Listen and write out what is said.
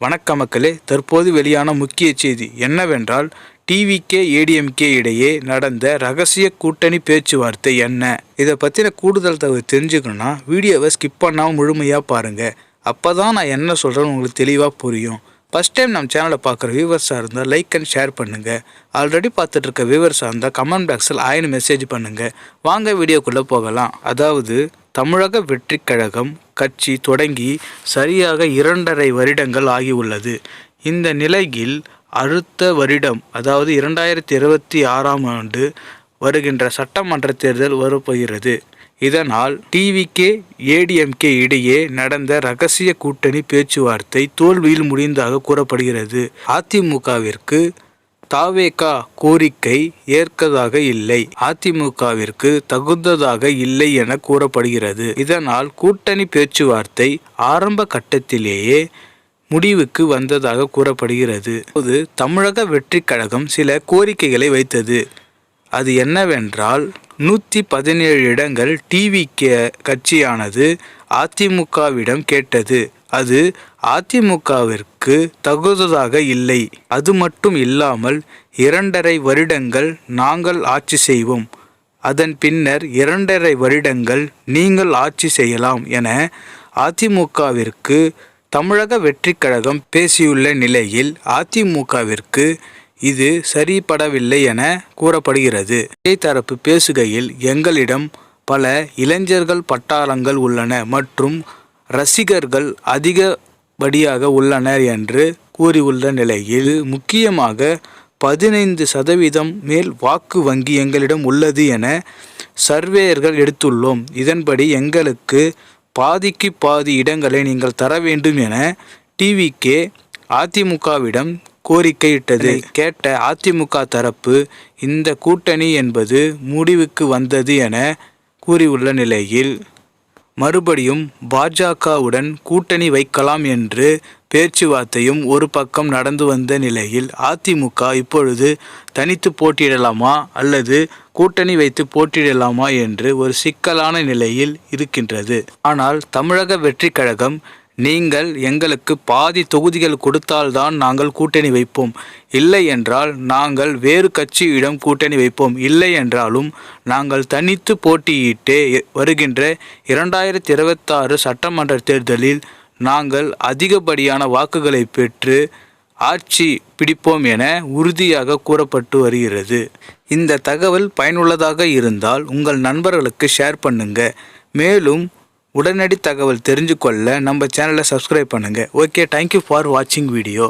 வணக்க மக்களே தற்போது வெளியான முக்கிய செய்தி என்னவென்றால் டிவிகே ஏடிஎம்கே இடையே நடந்த ரகசிய கூட்டணி பேச்சுவார்த்தை என்ன? இதை பற்றின கூடுதல் தகவல் தெரிஞ்சுக்கணுன்னா வீடியோவை ஸ்கிப் பண்ணாமல் முழுமையாக பாருங்கள் அப்போ தான் நான் என்ன சொல்கிறேன்னு உங்களுக்கு தெளிவாக புரியும். ஃபஸ்ட் டைம் நம்ம சேனலை பார்க்குற வியூவர்ஸாக இருந்தால் லைக் அண்ட் ஷேர் பண்ணுங்கள் ஆல்ரெடி பார்த்துட்டு இருக்க வியூவர்ஸாக இருந்தால் கமெண்ட் பாக்ஸில் ஆயின்னு மெசேஜ் பண்ணுங்கள் வாங்க வீடியோக்குள்ளே போகலாம். அதாவது தமிழக வெற்றிக் கழகம் கட்சி தொடங்கி சரியாக இரண்டரை வருடங்கள் ஆகியுள்ளது. இந்த நிலையில் அடுத்த வருடம் அதாவது இரண்டாயிரத்தி இருபத்தி ஆறாம் ஆண்டு வருகின்ற சட்டமன்ற தேர்தல் வரப்போகிறது. இதனால் டிவிகே ஏடிஎம்கே இடையே நடந்த ரகசிய கூட்டணி பேச்சுவார்த்தை தோல்வியில் முடிந்ததாக கூறப்படுகிறது. அதிமுகவிற்கு தாவேகா கோரிக்கை ஏற்கதாக இல்லை. அதிமுகவிற்கு தகுந்ததாக இல்லை என கூறப்படுகிறது. இதனால் கூட்டணி பேச்சுவார்த்தை ஆரம்ப கட்டத்திலேயே முடிவுக்கு வந்ததாக கூறப்படுகிறது. இப்போது தமிழக வெற்றி கழகம் சில கோரிக்கைகளை வைத்தது. அது என்னவென்றால் நூற்றி பதினேழு இடங்கள் டிவி கட்சியானது அதிமுகவிடம் கேட்டது. அது அதிமுகவிற்கு தகுந்ததாக இல்லை. அது மட்டும் இல்லாமல் இரண்டரை வருடங்கள் நாங்கள் ஆட்சி செய்வோம். அதன் பின்னர் இரண்டரை வருடங்கள் நீங்கள் ஆட்சி செய்யலாம் என அதிமுகவிற்கு தமிழக வெற்றிக் கழகம் பேசியுள்ள நிலையில் அதிமுகவிற்கு இது சரிபடவில்லை என கூறப்படுகிறது. தரப்பு பேசுகையில் எங்களிடம் பல இளைஞர்கள் பட்டாளங்கள் உள்ளன மற்றும் ரசிகர்கள் அதிகப்படியாக உள்ளனர் என்று கூறியுள்ள நிலையில் முக்கியமாக பதினைந்து சதவீதம் மேல் வாக்கு வங்கி எங்களிடம் உள்ளது என சர்வேயர்கள் எடுத்துள்ளோம். இதன்படி எங்களுக்கு பாதிக்கு பாதி இடங்களை நீங்கள் தர வேண்டும் என டிவிகே அதிமுகவிடம் கோரிக்கையிட்டது. கேட்ட அதிமுக தரப்பு இந்த கூட்டணி என்பது முடிவுக்கு வந்தது என கூறியுள்ள நிலையில் மறுபடியும் பாஜகவுடன் கூட்டணி வைக்கலாம் என்று பேச்சுவார்த்தையும் ஒரு பக்கம் நடந்து வந்த நிலையில் அதிமுக இப்பொழுது தனித்து போட்டியிடலாமா அல்லது கூட்டணி வைத்து போட்டியிடலாமா என்று ஒரு சிக்கலான நிலையில் இருக்கின்றது. ஆனால் தமிழக வெற்றி கழகம் நீங்கள் எங்களுக்கு பாதி தொகுதிகள் கொடுத்தால்தான் நாங்கள் கூட்டணி வைப்போம். இல்லை என்றால் நாங்கள் வேறு கட்சியிடம் கூட்டணி வைப்போம். இல்லை என்றாலும் நாங்கள் தனித்து போட்டியிட்டே வருகின்ற இரண்டாயிரத்தி இருபத்தாறு சட்டமன்ற தேர்தலில் நாங்கள் அதிகப்படியான வாக்குகளை பெற்று ஆட்சி பிடிப்போம் என உறுதியாக கூறப்பட்டு வருகிறது. இந்த தகவல் பயனுள்ளதாக இருந்தால் உங்கள் நண்பர்களுக்கு ஷேர் பண்ணுங்க. மேலும் உடனடி தகவல் தெரிஞ்சு கொள்ள நம்ம சேனலை சப்ஸ்கிரைப் பண்ணுங்கள் ஓகே தேங்க்யூ ஃபார் வாட்சிங் வீடியோ